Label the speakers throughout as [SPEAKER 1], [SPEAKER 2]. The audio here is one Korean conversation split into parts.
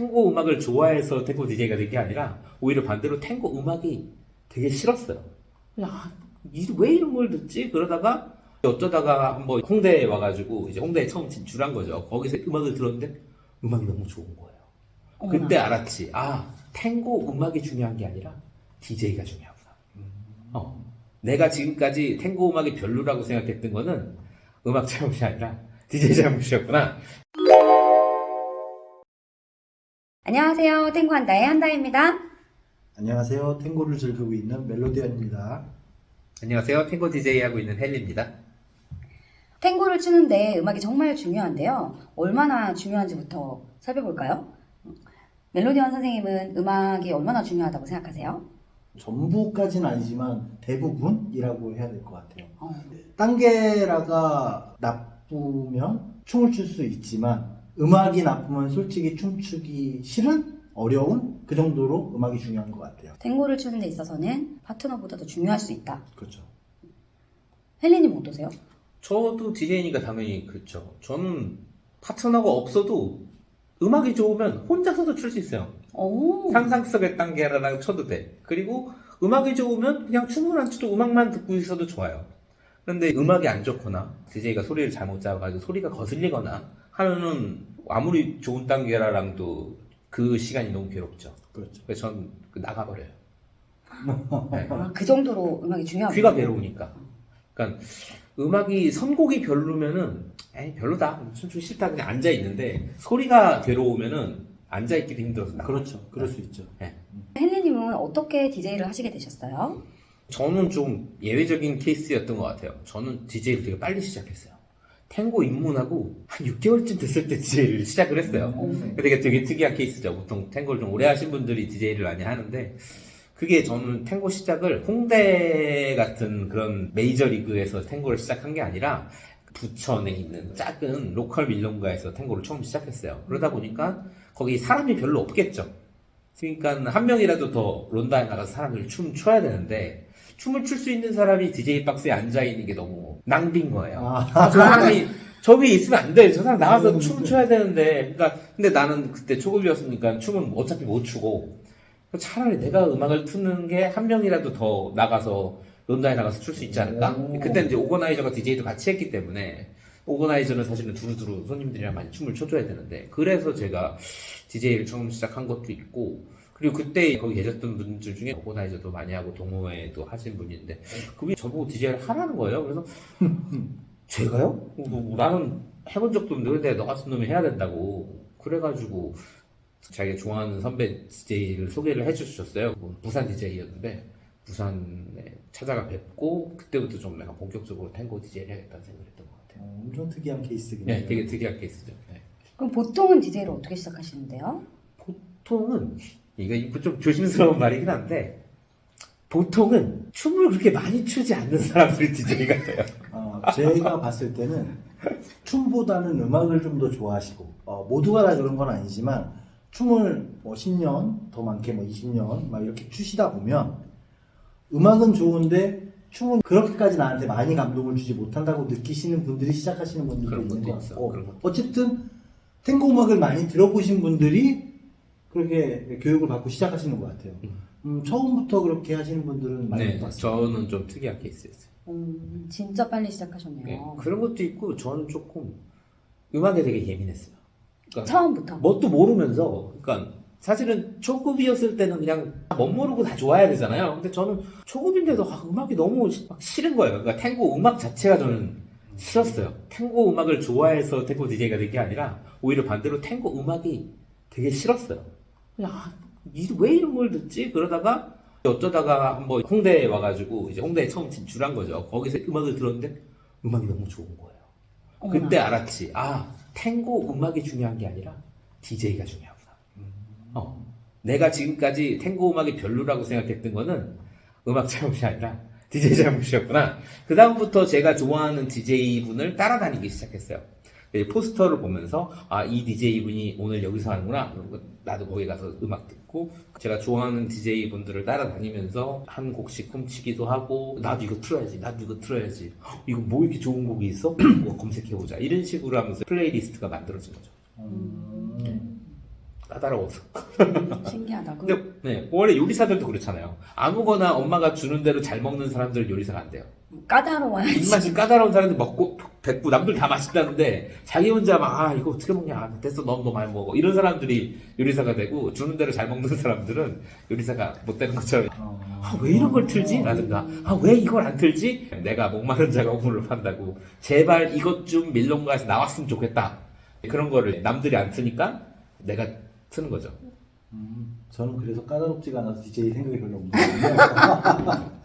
[SPEAKER 1] 탱고 음악을 좋아해서 탱고 DJ가 된 게 아니라 오히려 반대로 탱고 음악이 되게 싫었어요. 그냥 아, 이- 왜 이런 걸 듣지? 그러다가 어쩌다가 한번 홍대에 와가지고 이제 홍대에 처음 진출한 거죠. 거기서 음악을 들었는데 음악이 너무 좋은 거예요.
[SPEAKER 2] 어머나.
[SPEAKER 1] 그때 알았지. 아, 탱고 음악이 중요한 게 아니라 DJ가 중요하구나. 어. 내가 지금까지 탱고 음악이 별로라고 생각했던 거는 음악 잘못이 아니라 DJ 잘못이었구나.
[SPEAKER 2] 안녕하세요. 탱고 한다의 한다입니다.
[SPEAKER 3] 안녕하세요. 탱고를 즐기고 있는 멜로디언입니다.
[SPEAKER 1] 안녕하세요. 탱고 DJ 하고 있는 헬리입니다.
[SPEAKER 2] 탱고를 추는데 음악이 정말 중요한데요. 얼마나 중요한지부터 살펴볼까요? 멜로디원 선생님은 음악이 얼마나 중요하다고 생각하세요?
[SPEAKER 3] 전부까지는 아니지만 대부분이라고 해야 될 것 같아요.
[SPEAKER 2] 어,
[SPEAKER 3] 단계라가 나쁘면 춤을 출 수 있지만 음악이 나쁘면 솔직히 춤추기 싫은 어려운 그 정도로 음악이 중요한 것 같아요.
[SPEAKER 2] 탱고를 추는 데 있어서는 파트너보다도 중요할 수 있다.
[SPEAKER 3] 그렇죠.
[SPEAKER 2] 헬리님 어떠세요?
[SPEAKER 1] 저도 DJ니까 당연히 그렇죠. 저는 파트너가 없어도 음악이 좋으면 혼자서도 출 수 있어요.
[SPEAKER 2] 오,
[SPEAKER 1] 상상 속의 단계라랑 쳐도 돼. 그리고 음악이 좋으면 그냥 춤을 안 춰도 음악만 듣고 있어도 좋아요. 그런데 음악이 안 좋거나 DJ가 소리를 잘못 잡아가지고 소리가 거슬리거나 하면은 아무리 좋은 단계라랑도 그 시간이 너무 괴롭죠.
[SPEAKER 3] 그렇죠.
[SPEAKER 1] 그래서 전 나가버려요. 네.
[SPEAKER 2] 아, 그 정도로 음악이 중요하고
[SPEAKER 1] 귀가 괴로우니까. 그러니까 음악이 선곡이 별로면은 에이 별로다 춤추기 싫다 그냥 앉아 있는데 소리가 괴로우면은 앉아 있기도 힘들어서 나가.
[SPEAKER 3] 그렇죠. 그럴 수 있죠.
[SPEAKER 2] 헬리님은 어떻게 DJ를 하시게 되셨어요?
[SPEAKER 1] 저는 좀 예외적인 케이스였던 것 같아요. 저는 DJ를 되게 빨리 시작했어요. 탱고 입문하고 한 6개월쯤 됐을 때 DJ를 시작을 했어요.
[SPEAKER 2] 오.
[SPEAKER 1] 되게 되게 특이한 케이스죠. 보통 탱고를 좀 오래 하신 분들이 DJ를 많이 하는데 그게 저는 탱고 시작을 홍대 같은 그런 메이저 리그에서 탱고를 시작한 게 아니라 부천에 있는 작은 로컬 밀롱가에서 탱고를 처음 시작했어요. 그러다 보니까 거기 사람이 별로 없겠죠. 그러니까 한 명이라도 더 론다에 나가서 사람들 춤 춰야 되는데 춤을 출 수 있는 사람이 DJ 박스에 앉아 있는 게 너무 낭비인 거예요.
[SPEAKER 3] 아,
[SPEAKER 1] 아, 저 사람이 저 위에 있으면 안 돼. 저 사람 나가서
[SPEAKER 3] 음.
[SPEAKER 1] 춤 춰야 되는데. 그러니까 근데 나는 그때 초급이었으니까 춤은 어차피 못 추고 차라리 내가 음악을 트는 게 한 명이라도 더 나가서 론다에 나가서 출 수 있지 않을까?
[SPEAKER 3] 오.
[SPEAKER 1] 그때 이제 오거나이저가 DJ도 같이 했기 때문에 오거나이저는 사실은 두루두루 손님들이랑 많이 춤을 춰줘야 되는데 그래서 제가 DJ를 처음 시작한 것도 있고 그리고 그때 거기 계셨던 분들 중에 오거나이저도 많이 하고 동호회도 하신 분인데 그분이 저보고 DJ를 하라는 거예요. 그래서 제가요? 뭐, 나는 해본 적도 없는데 근데 너 같은 놈이 해야 된다고 그래가지고 자기가 좋아하는 선배 DJ를 소개를 해주셨어요. 뭐 부산 DJ였는데 부산에 찾아가 뵙고 그때부터 좀 내가 본격적으로 탱고 DJ를 해야겠다는 생각을 했던 것 같아요.
[SPEAKER 3] 어, 엄청 특이한 케이스긴
[SPEAKER 1] 네,
[SPEAKER 3] 해요.
[SPEAKER 1] 되게 특이한 케이스죠. 네.
[SPEAKER 2] 그럼 보통은 DJ를 어떻게 시작하시는데요?
[SPEAKER 1] 보통은 이거 좀 조심스러운 말이긴 한데 보통은 춤을 그렇게 많이 추지 않는 사람들이 DJ 같아요.
[SPEAKER 3] 어, 제가 봤을 때는 춤보다는 음악을 좀 더 좋아하시고 어, 모두가 다 그런 건 아니지만 춤을 뭐 10년 더 많게 뭐 20년 막 이렇게 추시다 보면 음악은 좋은데 춤은 그렇게까지 나한테 많이 감동을 주지 못한다고 느끼시는 분들이 시작하시는 분들도 있는
[SPEAKER 1] 것
[SPEAKER 3] 같고 어쨌든 탱고 음악을 많이 들어보신 분들이 그렇게 교육을 받고 시작하시는 것 같아요. 음, 처음부터 그렇게 하시는 분들은 많이
[SPEAKER 1] 네,
[SPEAKER 3] 못 봤어요.
[SPEAKER 1] 저는 좀 특이한 케이스였어요.
[SPEAKER 2] 음, 진짜 빨리 시작하셨네요.
[SPEAKER 1] 네, 그런 것도 있고 저는 조금 음악에 되게 예민했어요. 그러니까
[SPEAKER 2] 처음부터.
[SPEAKER 1] 뭣도 모르면서 그러니까 사실은 초급이었을 때는 그냥 멋 모르고 다 좋아해야 되잖아요. 근데 저는 초급인데도 아, 음악이 너무 막 싫은 거예요. 그러니까 탱고 음악 자체가 저는 싫었어요. 탱고 음악을 좋아해서 탱고 DJ가 된 게 아니라 오히려 반대로 탱고 음악이 되게 싫었어요. 그냥 아, 이- 왜 이런 걸 듣지? 그러다가 어쩌다가 한번 홍대에 와가지고 이제 홍대에 처음 진출한 거죠. 거기서 음악을 들었는데 음악이 너무 좋은 거예요.
[SPEAKER 2] 어머나.
[SPEAKER 1] 그때 알았지. 아, 탱고 음악이 중요한 게 아니라 DJ가 중요하구나. 어. 내가 지금까지 탱고 음악이 별로라고 생각했던 거는 음악 잘못이 아니라 DJ 잘못이었구나. 그 다음부터 제가 좋아하는 DJ 분을 따라다니기 시작했어요. 이 포스터를 보면서 아 이 DJ 분이 오늘 여기서 하는구나. 나도 거기 가서 음악 듣고 제가 좋아하는 DJ 분들을 따라다니면서 한 곡씩 훔치기도 하고 나도 이거 틀어야지. 나도 이거 틀어야지. 헉, 이거 뭐 이렇게 좋은 곡이 있어? 뭐 검색해 보자. 이런 식으로 하면서 플레이리스트가 만들어진 거죠.
[SPEAKER 3] 음,
[SPEAKER 1] 까다로워서.
[SPEAKER 2] 신기하다. 그,
[SPEAKER 1] 근데 네, 원래 요리사들도 그렇잖아요. 아무거나 엄마가 주는 대로 잘 먹는 사람들은 요리사가 안 돼요.
[SPEAKER 2] 까다로워야지.
[SPEAKER 1] 입맛이 까다로운 사람들 먹고 뱉고 남들 다 맛있다는데 자기 혼자 막 아 이거 어떻게 먹냐 아, 됐어 너무 너무 많이 먹어 이런 사람들이 요리사가 되고 주는 대로 잘 먹는 사람들은 요리사가 못 되는 것처럼
[SPEAKER 3] 어.
[SPEAKER 1] 아, 왜 이런 걸 틀지? 라든가, 아, 왜 이걸 안 틀지? 내가 목마른 자가 우물을 판다고, 제발 이것 좀 밀롱가에서 나왔으면 좋겠다. 그런 거를 남들이 안 트니까 내가 트는 거죠.
[SPEAKER 3] 음, 저는 그래서 까다롭지가 않아서 DJ 생각이 별로 없거든요.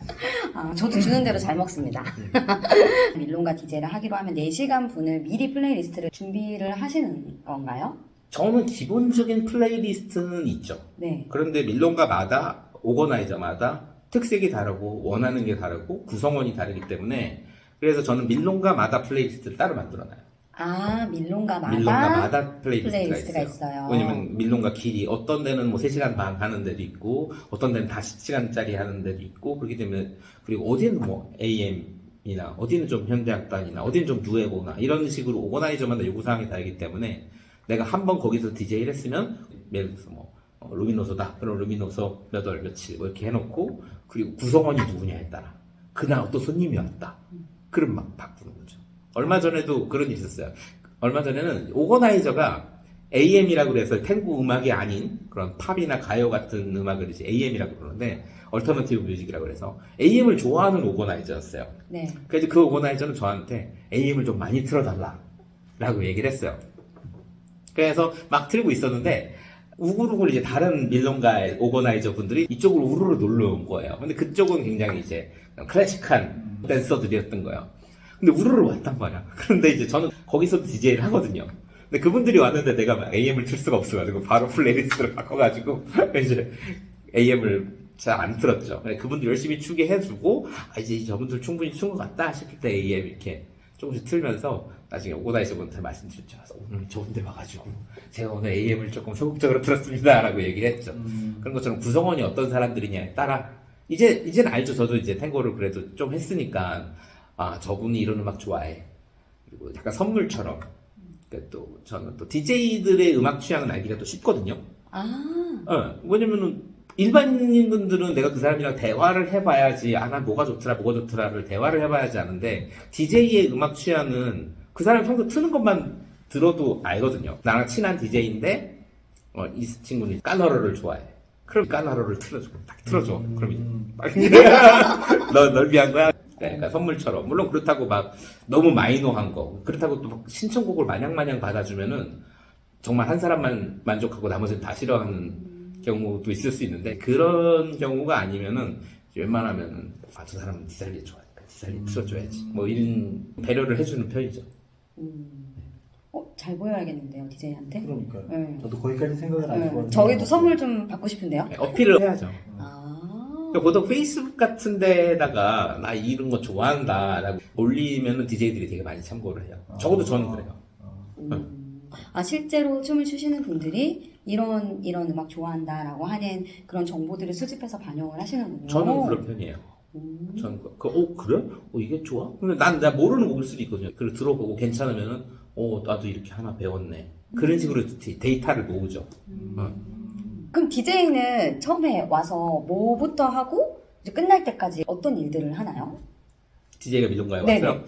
[SPEAKER 2] 아, 저도 주는 대로 잘 먹습니다. 밀론과 DJ를 하기로 하면 4시간 분을 미리 플레이리스트를 준비를 하시는 건가요?
[SPEAKER 1] 저는 기본적인 플레이리스트는 있죠.
[SPEAKER 2] 네.
[SPEAKER 1] 그런데 밀롱가마다, 오거나이저마다 특색이 다르고, 원하는 게 다르고, 구성원이 다르기 때문에, 그래서 저는 밀롱가마다 플레이리스트를 따로 만들어놔요.
[SPEAKER 2] 아, 밀론가마다
[SPEAKER 1] 밀롱가마다 플레이리스트가,
[SPEAKER 2] 플레이리스트가
[SPEAKER 1] 있어요.
[SPEAKER 2] 있어요.
[SPEAKER 1] 왜냐면 밀롱가 길이 어떤 데는 뭐 3시간 반 하는 데도 있고 어떤 데는 5시간짜리 하는 데도 있고 그렇기 때문에 그리고 어디는 뭐 AM이나 어디는 좀 현대악단이나 어디는 좀 누에보나 이런 식으로 오거나이저마다 요구사항이 다르기 때문에 내가 한 번 거기서 DJ를 했으면 예를 들어서 뭐 어, 루미노소다 그럼 루미노소 몇 월 며칠 뭐 이렇게 해놓고 그리고 구성원이 누구냐에 따라 그날 어떤 손님이 왔다 그럼 막 바꾸는 거죠 얼마 전에도 그런 일이 있었어요 얼마 전에는 오거나이저가 AM이라고 그래서 탱고 음악이 아닌 그런 팝이나 가요 같은 음악을 이제 AM이라고 그러는데 얼터너티브 뮤직이라고 그래서 AM을 좋아하는 오거나이저였어요.
[SPEAKER 2] 네.
[SPEAKER 1] 그래서 그 오거나이저는 저한테 AM을 좀 많이 틀어달라 라고 얘기를 했어요. 그래서 막 틀고 있었는데 우글우글 이제 다른 밀론가의 오거나이저 분들이 이쪽으로 우르르 놀러 온 거예요. 근데 그쪽은 굉장히 이제 클래식한 댄서들이었던 거예요. 근데 우르르 왔단 말이야. 그런데 이제 저는 거기서도 DJ를 하거든요. 근데 그분들이 왔는데 내가 막 AM을 틀 수가 없어가지고 바로 플레이리스트를 바꿔가지고 이제 AM을 잘 안 틀었죠. 그분들 열심히 추게 해주고 아, 이제 저분들 충분히 춘 것 같다 싶을 때 AM 이렇게 조금씩 틀면서 나중에 오다이저 분한테 말씀드렸죠. 오늘 좋은데 와가지고 제가 오늘 AM을 조금 소극적으로 틀었습니다라고 얘기를 했죠.
[SPEAKER 3] 음,
[SPEAKER 1] 그런 것처럼 구성원이 어떤 사람들이냐에 따라 이제 이제는 알죠. 저도 이제 탱고를 그래도 좀 했으니까 아 저분이 이런 음악 좋아해. 그리고 약간 선물처럼. 그러니까 또 저는 또 DJ들의 음악 취향은 알기가 또 쉽거든요.
[SPEAKER 2] 아,
[SPEAKER 1] 어, 왜냐면은 일반인 분들은 내가 그 사람이랑 대화를 해봐야지 아난 뭐가 좋더라 뭐가 좋더라를 대화를 해봐야지 아는데 DJ의 음악 취향은 그 사람이 평소 트는 것만 들어도 알거든요. 나랑 친한 DJ인데 어, 이 친구는 까너러를 좋아해. 그럼 까너러를 틀어줘. 딱 틀어줘. 그럼 이제
[SPEAKER 3] 음,
[SPEAKER 1] 빨리 너, 널 위한 거야? 그러니까 선물처럼. 물론 그렇다고 막 너무 마이너한 거. 그렇다고 또막 신청곡을 마냥마냥 받아주면은 정말 한 사람만 만족하고 나머지는 다 싫어하는 경우도 있을 수 있는데 그런 경우가 아니면은 웬만하면은 아, 저 사람은 디살리 좋아하니까 디살리 틀어줘야지. 뭐 이런 배려를 해주는 편이죠.
[SPEAKER 2] 음. 어, 잘 보여야겠는데요, DJ한테?
[SPEAKER 3] 그러니까요.
[SPEAKER 2] 네.
[SPEAKER 3] 저도 거기까지 생각을 안
[SPEAKER 2] 네.
[SPEAKER 3] 했거든요.
[SPEAKER 2] 저희도 선물 좀 받고 싶은데요?
[SPEAKER 1] 네, 어필을 해야죠.
[SPEAKER 2] 아.
[SPEAKER 1] 그러니까 보통 페이스북 같은 데다가 나 이런 거 좋아한다 라고 올리면은 DJ들이 되게 많이 참고를 해요. 적어도 저는 그래요.
[SPEAKER 2] 음. 아, 실제로 춤을 추시는 분들이 이런, 이런 음악 좋아한다라고 하는 그런 정보들을 수집해서 반영을 하시는군요.
[SPEAKER 1] 저는 그런 편이에요.
[SPEAKER 2] 음.
[SPEAKER 1] 저는 그, 그, 어 그래? 어 이게 좋아? 근데 난, 나 모르는 곡일 수도 있거든요. 그걸 들어보고 괜찮으면은 어 나도 이렇게 하나 배웠네. 그런 식으로 데- 데이터를 모으죠. 어.
[SPEAKER 2] 그럼 DJ는 처음에 와서 뭐부터 하고 이제 끝날 때까지 어떤 일들을 하나요?
[SPEAKER 1] DJ가 밀론가에
[SPEAKER 2] 네네.
[SPEAKER 1] 와서요.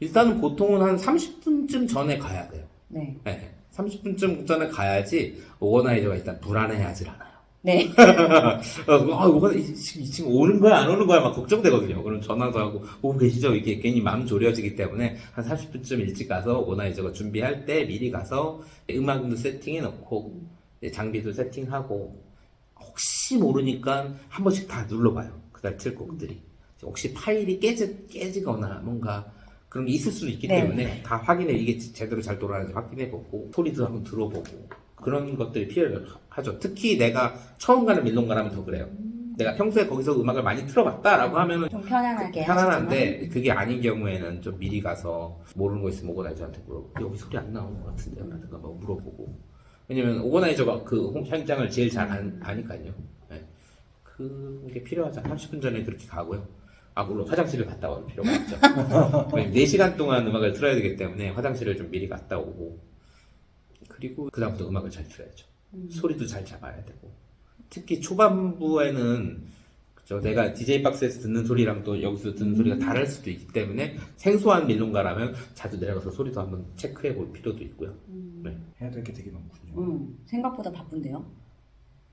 [SPEAKER 1] 일단은 보통은 한 30분쯤 전에 가야 돼요.
[SPEAKER 2] 네.
[SPEAKER 1] 네. 30분쯤 전에 가야지 오거나이저가 일단 불안해하질 않아요.
[SPEAKER 2] 네.
[SPEAKER 1] 어, 아, 오거나 이, 친- 이 친구 오는 거야 안 오는 거야 막 걱정되거든요. 그럼 전화도 하고 오고 계시죠? 이게 괜히 마음 졸여지기 때문에 한 30분쯤 일찍 가서 오거나이저가 준비할 때 미리 가서 음악도 세팅해 놓고 장비도 세팅하고 혹시 모르니까 한 번씩 다 눌러봐요. 그날 틀 곡들이 혹시 파일이 깨지, 깨지거나 뭔가 그런 게 있을 수도 있기
[SPEAKER 2] 네.
[SPEAKER 1] 때문에 다 확인해 이게 제대로 잘 돌아가는지 확인해 보고 소리도 한번 들어보고 그런 것들이 필요하죠. 특히 내가 처음 가는 밀롱가라면 더 그래요. 내가 평소에 거기서 음악을 많이 틀어봤다라고 하면은
[SPEAKER 2] 좀 편안하게
[SPEAKER 1] 편안한데 그게 아닌 경우에는 좀 미리 가서 모르는 거 있으면 오거나이저한테 물어보고 여기 소리 안 나오는 것 같은데 라든가 막 물어보고 왜냐면 오거나이저가 그 홍- 현장을 제일 잘 아, 아니까요. 네. 그게 필요하죠 30분 전에 그렇게 가고요. 아 물론 화장실을 갔다 올 필요가 없죠. 왜냐면 4시간 동안 음악을 틀어야 되기 때문에 화장실을 좀 미리 갔다 오고 그리고 그 다음부터 음악을 잘 틀어야죠.
[SPEAKER 2] 음.
[SPEAKER 1] 소리도 잘 잡아야 되고. 특히 초반부에는 그죠 내가 DJ 박스에서 듣는 소리랑 또 여기서 듣는 소리가
[SPEAKER 2] 음.
[SPEAKER 1] 다를 수도 있기 때문에 생소한 밀론가라면 자주 내려가서 소리도 한번 체크해 볼 필요도 있고요.
[SPEAKER 2] 음.
[SPEAKER 1] 네.
[SPEAKER 3] 해야 될 게 되게 많군요.
[SPEAKER 2] 음, 생각보다 바쁜데요?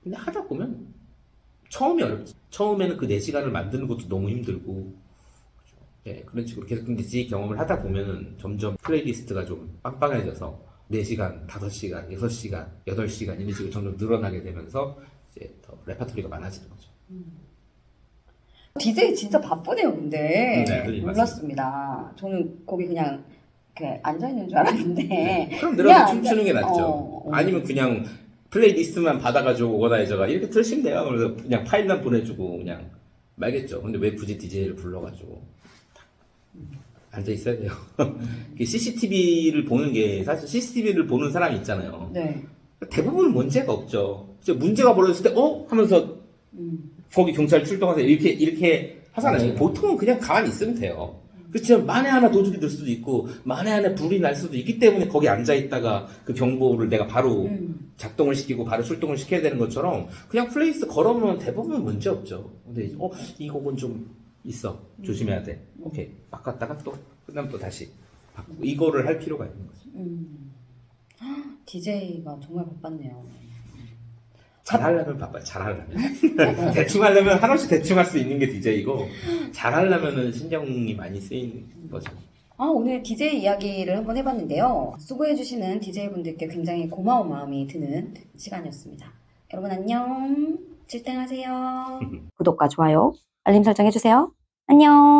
[SPEAKER 1] 근데 하다 보면 처음이 어렵지. 처음에는 그 4시간을 만드는 것도 너무 힘들고 그죠. 네, 그런 식으로 계속 근데 DJ 경험을 하다 보면은 점점 플레이리스트가 좀 빵빵해져서 4시간, 5시간, 6시간, 8시간 이런 식으로 점점 늘어나게 되면서 이제 더 레파토리가 많아지는 거죠.
[SPEAKER 2] DJ 진짜 바쁘네요, 근데.
[SPEAKER 1] 네, 네,
[SPEAKER 2] 몰랐습니다. 저는 거기 그냥 이렇게 앉아있는 줄 알았는데.
[SPEAKER 1] 그럼 내려서
[SPEAKER 2] 그냥
[SPEAKER 1] 춤추는 게 낫죠.
[SPEAKER 2] 어, 어.
[SPEAKER 1] 아니면 그냥 플레이리스트만 받아가지고 오거나이저가 이렇게 틀으시면 돼요. 그래서 그냥 파일만 보내주고 그냥 말겠죠. 근데 왜 굳이 DJ를 불러가지고 앉아 있어야 돼요. CCTV를 보는 게 사실 CCTV를 보는 사람이 있잖아요.
[SPEAKER 2] 네.
[SPEAKER 1] 대부분 문제가 없죠. 문제가 벌어졌을 때 어? 하면서
[SPEAKER 2] 음.
[SPEAKER 1] 거기 경찰 출동하세요. 이렇게 이렇게 하잖아요.
[SPEAKER 3] 맞아요.
[SPEAKER 1] 보통은 그냥 가만히 있으면 돼요. 그렇지만 만에 하나 도둑이 들 수도 있고 만에 하나 불이 날 수도 있기 때문에 거기 앉아 있다가 그 경보를 내가 바로
[SPEAKER 2] 음.
[SPEAKER 1] 작동을 시키고 바로 출동을 시켜야 되는 것처럼 그냥 플레이스 걸어놓으면 대부분 문제 없죠. 근데 이제 어, 이 곡은 좀 있어. 조심해야 돼. 오케이. 바꿨다가 또 끝나면 또 다시 바꾸고 이거를 할 필요가 있는 거죠.
[SPEAKER 2] 음. DJ가 정말 바빴네요.
[SPEAKER 1] 잘하려면 바빠요. 잘하려면. 대충 하려면 한없이 대충 할 수 있는 게 DJ이고 잘하려면은 신경이 많이 쓰이는 거죠.
[SPEAKER 2] 아, 오늘 DJ 이야기를 한번 해봤는데요. 수고해주시는 DJ분들께 굉장히 고마운 마음이 드는 시간이었습니다. 여러분 안녕. 질땡하세요. 구독과 좋아요, 알림 설정해주세요. 안녕.